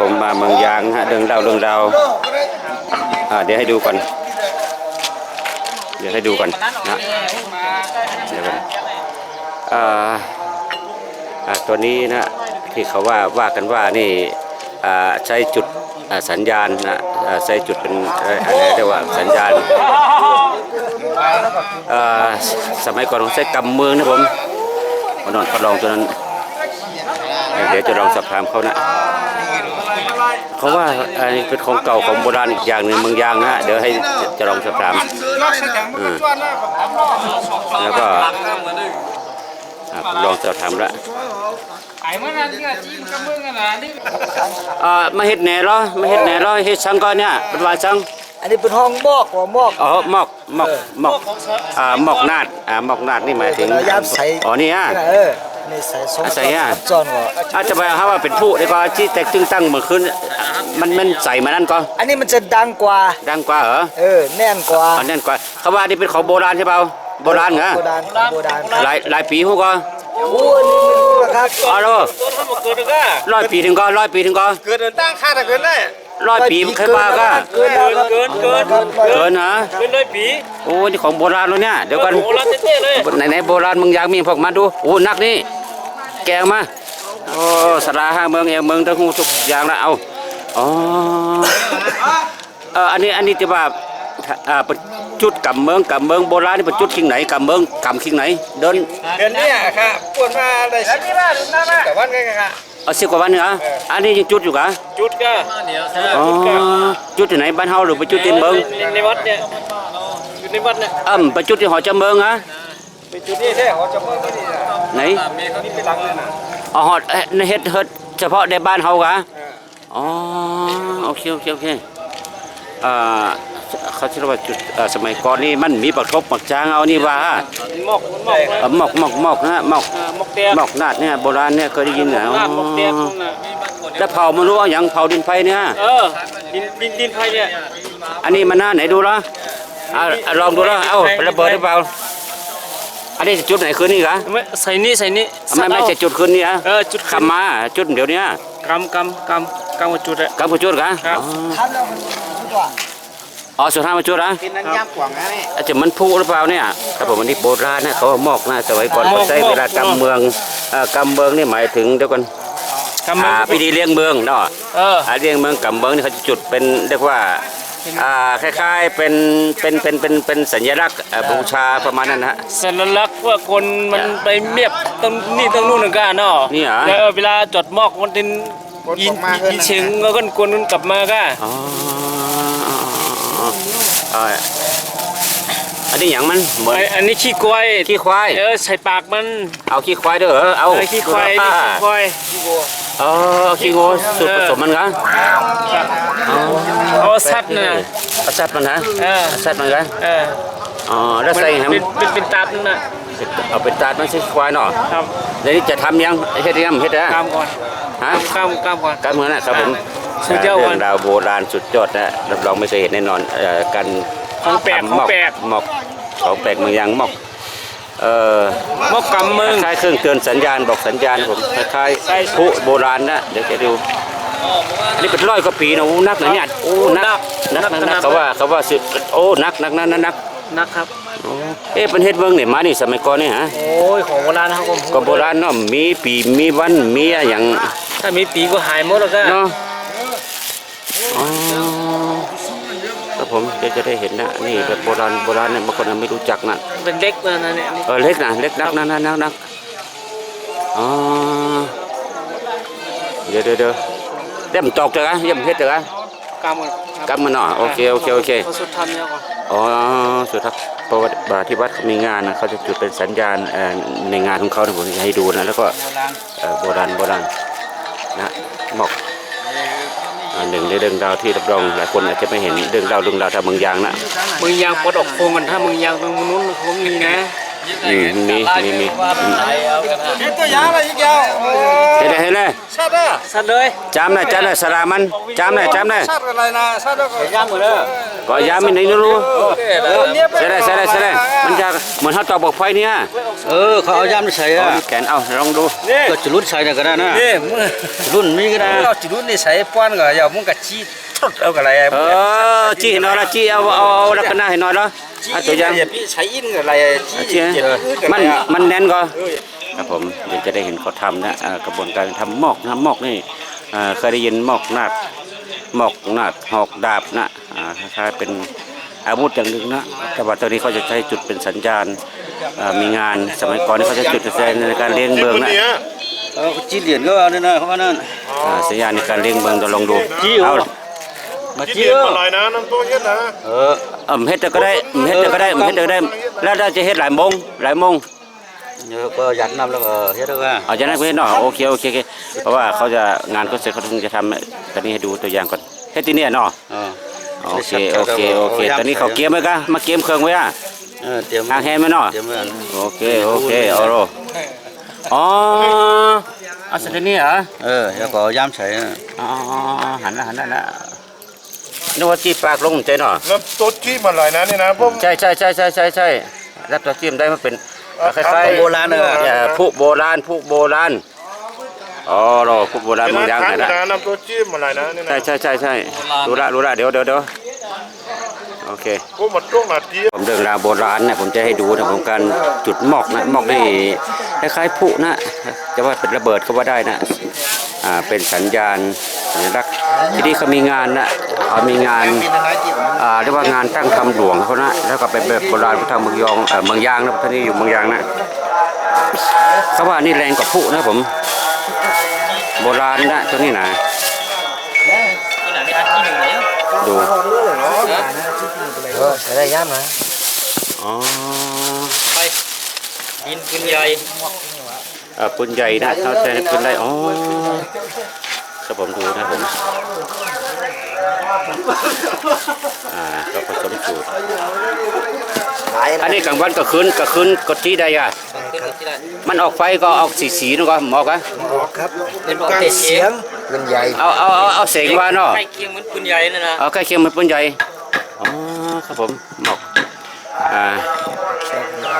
ผมมาเมืองยางฮะเรื่องเล่าเรื่องราวอ่าเดี๋ยวให้ดูก่อน เดี๋ยวให้ดูก่อนนะเดี๋ยวก่อนอ่าอ่าตัวนี้นะที่เขาว่าว่ากันว่านี่อ่าใช้จุดสัญญาณนะใช้จุดเป็นอะไรเรียกว่าสัญญาณสมัยก่อนเขาใช้กำเมืองนะผมนอนทดลองตัวนั้น เดี๋ยวจะลองสอบถามเขานะ เขาว่าอันนี้เป็นของเก่าของโบราณอีกอย่างหนึ่งเมืองยางนะเดี๋ยวให้จะลองสอบถามอืมแล้วก็อะผมลองสอบถามละไอ้มันนั่นที่จีนกับมึงอะนะนี่อ่ามาเฮ็ดแหน่เหรอมาเฮ็ดแหน่เหรอเฮ็ดสังก่อนเนี่ยเป็นว่าสังอันนี้เป็นห้องหมอกหัวหมอก อ๋อหมอกหมอกหมอกอ่าหมอกนาดอ่าหมอกนาดนี่หมายถึงเรายามใส่ อ๋อนี่อะเออ นี่ใส่สองใส่อะ จอนหัวอาจจะไปหาว่าเป็นผู้ดีกว่าที่แตกตึงตั้งเมื่อคืนมันมันใส่มานั่นก็อันนี้มันจะดังกว่า ดังกว่าเหรอเออ แน่นกว่าอันนั้นกว่าเขาว่านี่เป็นของโบราณใช่เปล่าโบราณเหรอโบราณโบราณหลายหลายปีหูก็โอ้อันนี้ไม่รู้ราคาอ๋อเหรอต้นเขาบอกเกิดก็ร้อยปีถึงก็ร้อยปีถึงก็เกิดตั้งค่าแต่เกินได้ ร้อยปีเคยว่าก็เกินแล้วครับเกินเกินเกินนะเกินร้อยปีโอ้นี่ของโบราณแล้วเนี่ยเดี๋ยวกันโอ้ร้านเต้ๆเลยไหนไหนๆโบราณมึงอยากมีพวกมาดูโอ้นักนี่แกงมาโอ้สระห้าเมืองเองเมืองทั้งหูทุกอย่างละเอาอ๋อเอออันนี้อันนี้ที่ว่าอ่าเป็นจุดกับเมืองกับเมืองโบราณนี่เป็นจุดขิงไหนกับเมืองกับขิงไหน เดินเดือนนี้ค่ะปวดมาได้สิบแต่วันไงค่ะ เอาสิบกว่าวันเนี่ยเหรออันนี้ยังจุดอยู่กะจุดก็อ๋อจุดที่ไหนบ้านเฮาหรือไปจุดที่เมืองในวัดเนี่ยอยู่ในวัดเนี่ยอ่ำไปจุดที่หอเจ้าเมืองฮะไปจุดนี้ใช่เขาจะเพิ่มนี่นะไหนนี่เป็นหลังเลยนะอ๋อหอดเอ๊ะเฮ็ดเฮ็ดเฉพาะในบ้านเฮากะอ๋อโอเคโอเคโอเคอ่า เขาเรียกว่าจุดเอ่อสมัยก่อนนี่มันมีปักทบปักจางเอานี่ว่าหมอกหมอกเอ่อหมอกหมอกหมอกนะหมอกหมอกเตี้ยหมอกนาดเนี่ยโบราณเนี่ยเคยได้ยินเหรอหน้าหมอกเตี้ยอ๋อน่ะแล้วเผามันรู้เอาหยังเผาดินไฟเนี่ย เออดินดินดินไฟเนี่ยอันนี้มันหน้าไหนดูละอ่าลองดูละเอ้าระเบิดหรือเปล่า อันนี้จุดไหนคืนนี่กะไม่ใส่นี่ใส่นี่ไม่ไม่ใช่จุดคืนนี่อะเออจุดคำมาจุดเดี๋ยวนี้กำกำกำกำว่าจุดอะกำผู้จุดกะครับ อ๋อ ทำแล้วมันชุดว่า อ๋อสุดท้ายมาจุดนะกินนั้นย่ำกว่างนะนี่อาจจะมันพูหรือเปล่าเนี่ยครับผมอันนี้โบราณนะเขาหมอกนะสมัยก่อนเขาใช้เวลากำเมืองเอ่อกำเมืองนี่หมายถึงเดี๋ยวก่อนกำมัอ่านพิธีเลี้ยงเมืองเนาะเอออ่าเลี้ยงเมืองกำเมืองนี่เขาจะจุดเป็นเรียกว่าอ่าคล้ายๆเป็นเป็นเป็นเป็นเป็นสัญลักษณ์เอ่อบูชาประมาณนั้นนะฮะสัญลักษณ์ว่าคนมันไปเมียบตรงนี่ตรงนู่นนึงกันเนาะนี่เหรอแล้วเออเวลาจดหมอกมันเป็นยินยินเชิงแล้วก็คนกลับมาก็อ๋อ เอ่ออันนี้อย่างมันเหมือนไอ้อันนี้ขี้ควายขี้ควาย เออใส่ปากมันเอาขี้ควายด้วยเหรอเอาเออขี้ควายนี่ขี้ควายเออเอาขี้งูสูตรผสมมันกันอ๋อเอาสัตว์น่ะเอาสัตว์มันนะเออเอาสัตว์มันกันเอออ๋อแล้วใส่แฮมเป็นเป็นเป็นตับนั่นน่ะเอาเป็นตาดมันใช่ควายเนาะครับเดี๋ยวนี้จะทำยังเฮ็ดยังเฮ็ดนะกล้ามก่อนฮะกล้ามกล้ามก่อนการเมืองนะครับผม สุดยอด เรื่องราวโบราณสุดยอดนะรับรองไม่เคยเห็นแน่นอนเอ่อการของแปลกทำของหมอกแปลก หมอกของแปลกเมืองยังหมอกเอ่อหมอกกำมึง คล้ายๆเครื่องเตือนสัญญาณบอกสัญญาณผมคล้ายๆผู้โบราณนะเดี๋ยวจะดูนี่เป็นร้อยกว่าปีนะโอ้นักนะเนี่ยโอ้นักนักนักนัก เขาว่าเขาว่าสิโอ้นักนักนักนักนักนะครับโอ้เอ๊ะเป็นเฮ็ดเมืองเนี่ยมานี่สมัยก่อนนี่ฮะโอ้ย ของโบราณนะครับผมก็โบราณเนาะมีปีมีวันมีอะอย่างถ้ามีปีก็หายหมดแล้วก็เนาะ อ๋อครับผมเดี๋ยวจะได้เห็นนะนี่แบบโบราณโบราณเนี่ยบางคนยังไม่รู้จักนะเป็นเล็กนะนะเนี่ยนี่เออเล็กนะเล็กนักนักนักนักนักอ๋อเดี๋ยวเดี๋ยวเดี๋ยวเดี๋ยวมันตกเถอะเดี๋ยวมันเฮ็ดเถอะกล้ามก่อนกลับมาเนาะโอเคโอเคโอเคเขาสุดทำเนี่ยก่อนอ๋อสุดท้ายเพราะว่าบาที่วัดเขามีงานนะเขาจะจุดเป็นสัญญาณเอ่อในงานของเขานะผมจะให้ดูนะแล้วก็เอ่อโบราณโบราณนะหมอก อันหนึ่งในเรื่องราวที่รับรองหลายคนอาจจะไม่เห็นเรื่องราวเรื่องราวทางเมืองยางนะ มึงยางปลดออกโคงกันถ้ามึงยางตรงนู้นเขามีนะนี่มีมีมีเห็นตัวยาอะไรอีกแล้วโอ้เห็นไหมเห็นะ นะจำนะสรามันจำนะจำนะชัดอะไรนะชัดแล้วก็ย่างหมดเลยก็ยามินนี่รู้เออเนี่ยไปใช่ได้ใช่ได้ใช่ได้มันจะเหมือนเขาต่อบอกไฟเนี่ยเออเขาเอาย่ามใส่เอาอะแขนเอาลองดูก็จะรุ่นใส่เนี่ยก็ได้นะนี่มึงรุ่นนี้ก็ได้ เราจิรุ่นนี่ใส่ป้อนก็อย่ามึงกะจี้ทด เอากะไรเออจี้เห็นหน่อยละจี้เอาเอาเอาลักษณะเห็นหน่อยละจี้เอาตัวอย่างอย่าพี่ใช้อินกะไรจี้จี้เจ็บมันมันแน่นก็ครับผมเดี๋ยวจะได้เห็นเขาทำนะอ่ากระบวนการทำหมอกนะหมอกนี่อ่าเคยได้ยินหมอกนาคหมอกนาคหอกดาบนะอ่าคล้ายๆเป็นอาวุธอย่างหนึ่งนะแต่ว่าตอนนี้เขาจะใช้จุดเป็นสัญญาณอ่ามีงานสมัยก่อนนี่เขาจะจุดเป็นสัญญาณในการเลี้ยงเบืองนะเออจีเหรียญก็เอาเนี่ยนะเขาว่านั่นอ่าสัญญาณในการเลี้ยงเบืองเราลองดูจี้เอา มาที่จี้เรียนเออมาหลายนะน้ำตัวเฮ็ดนะเออเอ่มเฮ็ดแต่ก็ได้เฮ็ดแต่ก็ได้เฮ็ดแต่ก็ได้ แล้วเราจะเฮ็ดหลายโมงหลายโมงเดี๋ยวก็ยัดน้ำแล้วก็เฮ็ดแล้วก็เอาจากนั้นก็เฮ็ดเนาะโอเคโอเคโอเคเพราะว่าเขาจะงานก็เสร็จเขาถึงจะทำตอนนี้ให้ดูตัวอย่างก่อนเฮ็ดที่เนี่ยเนาะเออโอเคโอเคโอเคตอนนี้เขาเกียมไว้กะมาเกียมเครื่องไว้อะเออเตรียมหางแฮมไว้เนาะเตรียมไว้โอเคโอเคเอาโรอ๋อเอาเสร็จแล้วนี่เหรอเออแล้วก็เอาย่ามใส่อะอ๋อหันละหันละนะ นึกว่าจีปากลงใจเนาะน้ำตัวที่มาหลายนะนี่นะผมใช่ใช่ใช่ใช่ใช่ใช่รับตัวจิ้มได้มันเป็นคล้ายๆโบราณเนอะอย่าผู้โบราณผู้โบราณอ๋อรอผู้โบราณนี่เมืองยางนะไหนนะละน้ำตัวที่มาหลายนะนี่นะใช่ใช่ใช่ใช่รู้ละรู้ละเดี๋ยวเดี๋ยวเดี๋ยวโอเคผมมาตรงนาทีผมเรื่องราวโบราณนะผมจะให้ดูนะผมการจุดหมอกนะหมอกนี่คล้ายๆผุนะจะว่าเป็นระเบิดก็ว่าได้นะอ่าเป็นสัญญาณสัญลักษณ์ที่นี่เขามีงานนะ เขามีงานอ่าเรียกว่างานตั้งคำหลวงเขานะแล้วก็เป็นแบบโบราณของทางเมืองยองเอ่อเมืองยางนะท่านนี้อยู่เมืองยางนะเขาว่านี่แรงกว่าผุนะผม โบราณนะตัวนี้นะดูเออใส่ได้ย่ำนะอ๋อยินปืนใหญ่เอ่อปืนใหญ่นะเขาใช้ปืนได้อ๋อครับผมดูนะผม อ่าก็ผสมสูตรหลายอันนี้กลางวันก็คืนก็คืนก็ที่ใดอะ มันออกไฟก็ออกสีสีนึกว่าหมอกอะครับเป็นปกการติเสียงเป็นใหญ่เอาเอาเอาเอาเสียงว่าเนาะใกล้เคียงเหมือนปืนใหญ่นั่นนะเอาใกล้เคียงมันปืนใหญ่อ๋อครับผมหมอกอ่า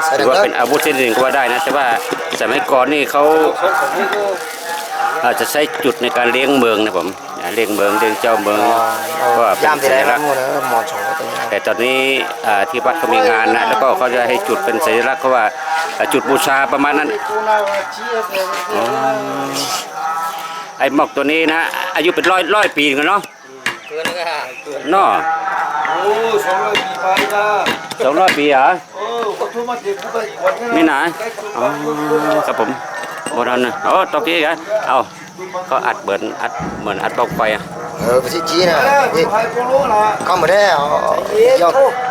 ใส่ถืดัองว่าเกิเป็นอาวุธชนิดหนึ่งก็ว่าได้นะแต่ว่าสมัยก่อนนี่เขาอาจจะใช้จุดในการเลี้ยงเมืองนะผมอ่า เลี้ยงเมืองเลี้ยงเจ้าเมืองก็เป็นย่ำที่สัไหนญคลัรักบษณ์หมดแล้วหมอสองก็ตัวนี้แต่ตอนนี้อ่าที่วัดเขามีงานนะแล้วก็เขาจะให้จุดเป็นสัญลักษณ์เขาว่าอ่าจุดบูชาประมาณนั้นอ๋อไอ้หมอกตัวนี้นะอายุเป็นร้อยร้อยปีกันเนาะเกินก็เกินเนาะโอ้สองร้อยปีไปละสองร้อยปีเหรอโอ้ก็ทุ่มมาเด็กผู้ใดอีกวันนึงนี่นะอ๋อครับผมโบราณนะโอ้ตอกกี้กันเอา เขาอัดเหมือนอัดเหมือนอัดปลั๊กไฟอะเออไปที่จีน่ะนี่เข้ามาได้เอาเจ้า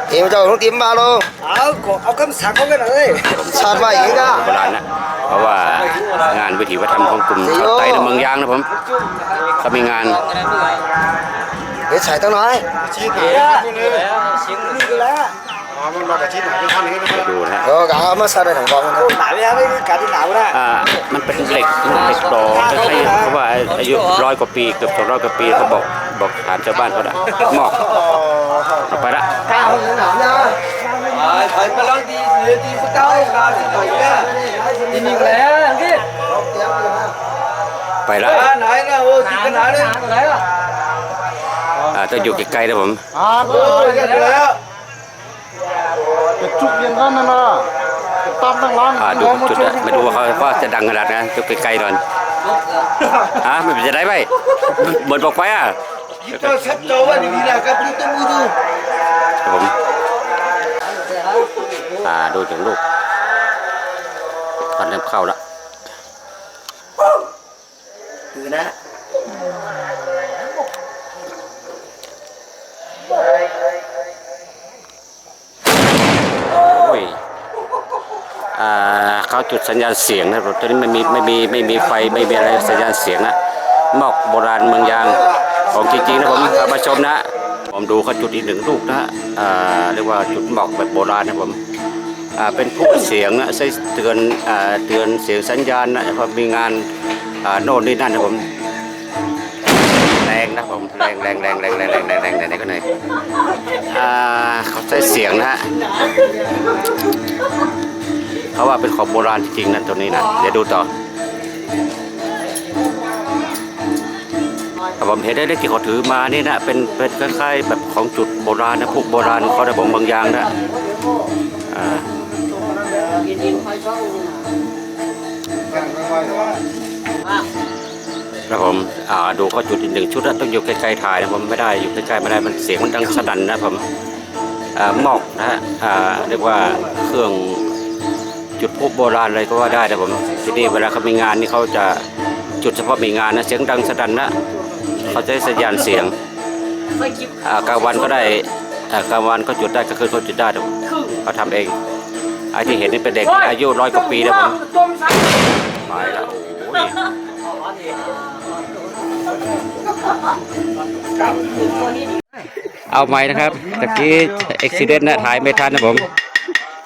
เอ็มเจ้าต้องเตรียมมาลงเอาเอาคำสั่งเขากันเลยชาติมาอีกอะโบราณนะเพราะว่างานวิถีวัฒนธรรมของกลุ่มชาวไต้ในเมืองยางนะผมเขามีงานเดี๋ยวใส่ตั้งน้อยชี้หนาพวกนี้เสียงนี่ก็แล้วอ๋อมันมากับชี้หนาเป็นท่านนี้นะ ดูนะฮะเออกเอามาใส่ในถังกองกันหนาวยังไม่มีการที่หนาวนะอ่ามันเป็นเหล็กเหล็กดอคล้ายๆเขาว่าอายุร้อยกว่าปีเกือบสองร้อยกว่าปีเขาบอกบอกถามชาวบ้านเขาละหมอกเอาไปละก้าวหนาวนะไอ้พลังดีดีพระเจ้าก้าวที่ต่อยแก่ที่นี่แล้วนี่ไปละไหนนะโอ้ที่ขนาดนี้ไหนล่ะอ่าต้องอยู่ไกลๆนะผม โอ้ยกันแล้ว อ่าดูจุดนะไม่รู้ว่าเขาว่าจะดังขนาดไหนนะอยู่ไกลๆหน่อยอะไม่เป็นจะได้ไหมเหมือนบอกไปอะเจ้าชัดเจ้าว่าดีๆนะกับลูกต้องมือดูครับผมอ่าดูถึงลูกควันเริ่มเข้าละ คือนะ โอ้ยอ่าเขา จุดสัญญาณเสียงนะครับตอนนี้ไม่มีไม่มีไม่มีไฟไม่มีอะไรสัญญาณเสียงนะหมอกโบราณเมืองยางของจริงๆนะผมมาชมนะผมดูเขาจุดอีกหนึ่งลูกนะอ่าเรียกว่าจุดหมอกแบบโบราณนะผมอ่าเป็นผู้เสียงนะใช้เตือนอ่าเตือนเสียงสัญญาณนะพอมีงานอ่าโน่นนี่นั่นนะผมแรงนะผมแรงแรงแรงแรงแรงแรงแรงแรงแรงแรงก็ไหนอ่าเขาใช้เสียงนะฮะ เขาว่าเป็นของโบราณจริงๆนะตัวนี้นะเดี๋ยวดูต่อครับผมเห็นได้เลขที่เขาถือมานี่นะเป็นเป็นคล้ายๆแบบของจุดโบราณนะพวกโบราณเขาได้บอกบางอย่างนะอ่าครับผมอ่าดูเขาจุดอีกหนึ่งชุดนะต้องอยู่ไกล้ๆถ่ายนะผมไม่ได้อยู่ใกล้ๆไม่ได้มันเสียงมันดังสนั่นนะผมอ่าหมอกนะฮะอ่าเรียกว่าเครื่อง จุดพลุโบราณเลยก็ว่าได้นะผมที่นี่เวลาเขามีงานนี่เขาจะจุดเฉพาะมีงานนะเสียงดังสนั่นนะเขาจะใช้สัญญาณเสียงกลางวันก็ได้กลางวันก็จุดได้กลางคืนก็จุดได้นะผมเขาทำเองไอ้ที่เห็นนี่เป็นเด็กอายุร้อยกว่าปีนะผมไปแล้วโอ้ยเอาไหมนะครับตะกี้อุบิเหตุนะถ่ายไม่ทันนะผม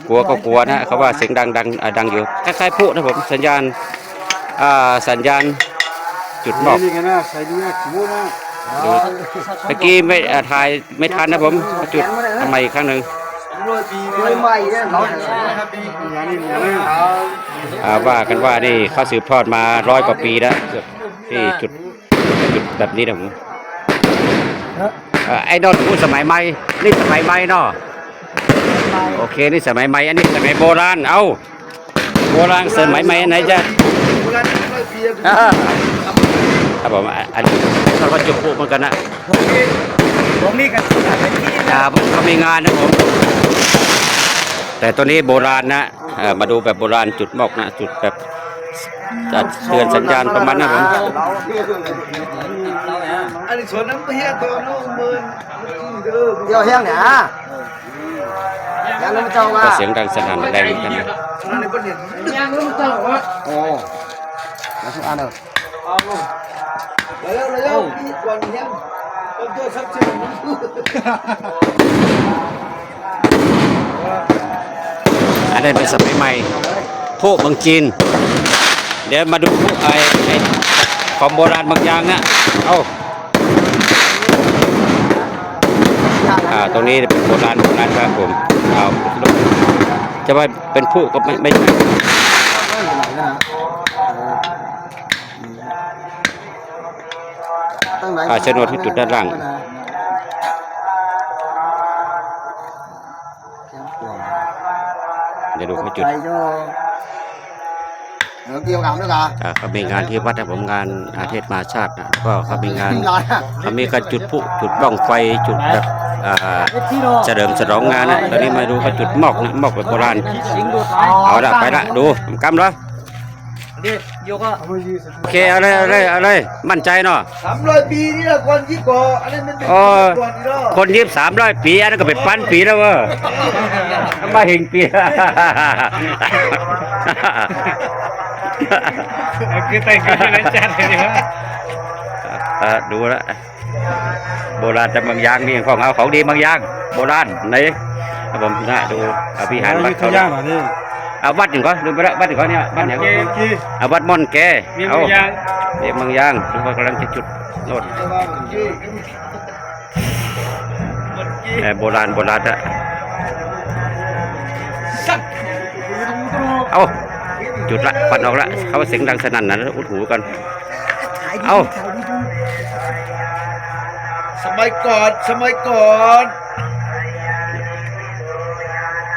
กลัวก็กลัวนะเขาว่าเสียงดังดังอ่าดังอยู่คล้ายๆพลุนะผมสัญญาณอ่าสัญญาณจุดบอกนี่กันนะใส่ดีนะคิวนะดูตะกี้ไม่อ่าถ่ายไม่ทันนะผมก็จุดทำไมอีกครั้งหนึ่ง mới mày đấy nó อย่างนี้อย่างนี้อ่าว่ากันว่านี่เขาสืบทอดมาร้อยกว่าปีแล้วเกือบที่จุดจุดแบบนี้นะผมอ่าไอ้นนท์พูดสมัยใหม่นี่สมัยใหม่เนาะ โอเคนี่สมัยใหม่อันนี้สมัยโบราณเอาโบราณสมัยใหม่อันไหนจะอ่าครับผมอะอันนี้เขาก็จุกพูเหมือนกันนะผมนี่กันอ่าเขามีงานนะผมแต่ตัวนี้โบราณนะเอ่อมาดูแบบโบราณจุดหมอกนะจุดแบบจะเตือนสัญญาณประมาณนั้นผม anh đi xuống nó hết rồi nó mơn tiêu heo ก็เสียงดังสนั่นแรงกันนะยู่โอ้แล้วทุกอันเลยเร็วเร็วมีก่อนยังต้องเจอสักชิ้นอันนั้เป็นสมัยใหม่โคบังจีน เดี๋ยวมาดูไอ้ของโบราณบางอย่างนะเอา ตรงนี้เป็นโบราณโบราณครับผมเอาจะว่าเป็นผู้ก็ไม่ไม่ใช่อ่าชนวนที่จุดด้านล่างเดี๋ยวดูเขาจุด Được kêu gạo nữa cả อ่าเขามีงานที่วัดนะผมงานอาเทศมหาชาตินะก็เขามีงาน Rồi à เขามีการจุดพลุจุดบ้องไฟจุดแบบอ่า เฉลิมฉลองงานนะตอนนี้มาดูเขาจุดหมอกนะหมอกแบบโบราณเอาละไปละดูกำเลยโอเคเอาเลยเอาเลยเอาเลยมั่นใจเนาะ Sắm rồi bì đi là con chỉ có Anh em mình โอ้ còn đi đó คนยิบสามร้อยปีอันนั้นก็เป็นพันปีแล้วเว้ยมาเห็นปีคือแต่งกันแล้วจัดเลยนะอ่าดูแลว โบราณแต่บางอย่างนี่ของเอาของดีบางอย่างโบราณไหนครับผมนะดูเอาพิหารวัดเขาย่างอะนี่เอาวัดหนึ่งก็ลืมไปแล้ววัดหนึ่งก็เนี่ยวัดอย่างเกมที่เอาวัดม่อนแกมีเอาบางอย่างเดี๋ยวบางอย่างดูว่ากำลังจะจุดโน่นเอ่อโบราณโบราณอะเอาจุดละควันออกละเขาเสียงดังสนั่นนะอุดหูกันเอา สมัยก่อนสมัยก่อน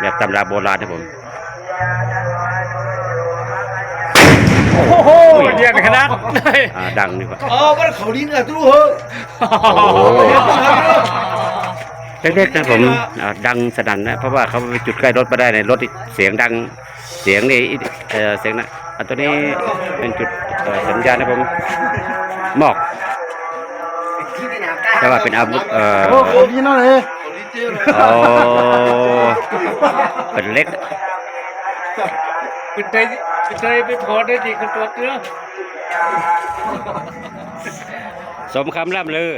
แบบตำราโบราณนะผมโอ้โหเยี่ยมขนาดเลยอ่าดังนี่ว่าอ๋อมันเขาดินอะตู้เหอะเล็กๆนะผมอ่าดังสนั่นนะเพราะว่าเขาไปจุดใกล้รถมาได้ในรถนี่เสียงดังเสียงนี่เอ่อเสียงนะอันตัวนี้เป็นจุดเอ่อสัญญาณนะผมหมอก แต่ว่าเป็นอาวุธเอ่อโอ้คนนี้นั่นเลยโอ้เป็นเล็กปิดใจปิดใจไปพอได้ดีกันตัวเนื้อสมคำล่ำลือ